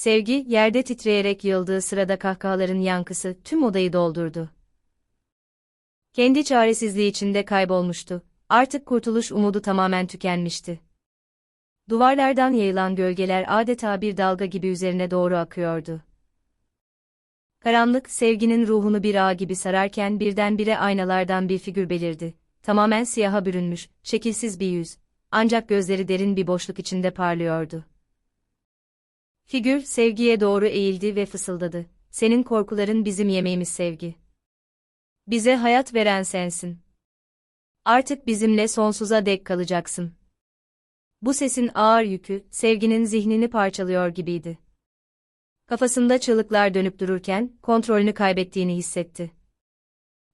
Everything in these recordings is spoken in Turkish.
Sevgi, yerde titreyerek yıldığı sırada kahkahaların yankısı tüm odayı doldurdu. Kendi çaresizliği içinde kaybolmuştu. Artık kurtuluş umudu tamamen tükenmişti. Duvarlardan yayılan gölgeler adeta bir dalga gibi üzerine doğru akıyordu. Karanlık, sevginin ruhunu bir ağ gibi sararken birdenbire aynalardan bir figür belirdi. Tamamen siyaha bürünmüş, şekilsiz bir yüz. Ancak gözleri derin bir boşluk içinde parlıyordu. Figür, sevgiye doğru eğildi ve fısıldadı. Senin korkuların bizim yemeğimiz sevgi. Bize hayat veren sensin. Artık bizimle sonsuza dek kalacaksın. Bu sesin ağır yükü, sevginin zihnini parçalıyor gibiydi. Kafasında çığlıklar dönüp dururken, kontrolünü kaybettiğini hissetti.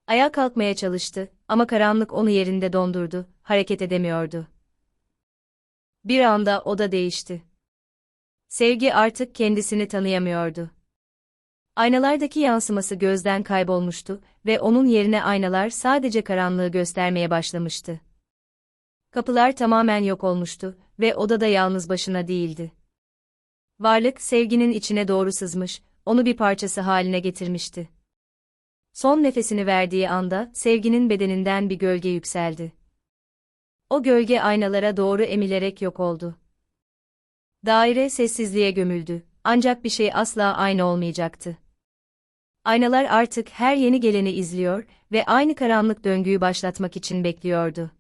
Ayağa kalkmaya çalıştı, ama karanlık onu yerinde dondurdu, hareket edemiyordu. Bir anda oda değişti. Sevgi artık kendisini tanıyamıyordu. Aynalardaki yansıması gözden kaybolmuştu ve onun yerine aynalar sadece karanlığı göstermeye başlamıştı. Kapılar tamamen yok olmuştu ve odada yalnız başına değildi. Varlık sevginin içine doğru sızmış, onu bir parçası haline getirmişti. Son nefesini verdiği anda sevginin bedeninden bir gölge yükseldi. O gölge aynalara doğru emilerek yok oldu. Daire sessizliğe gömüldü, ancak bir şey asla aynı olmayacaktı. Aynalar artık her yeni geleni izliyor ve aynı karanlık döngüyü başlatmak için bekliyordu.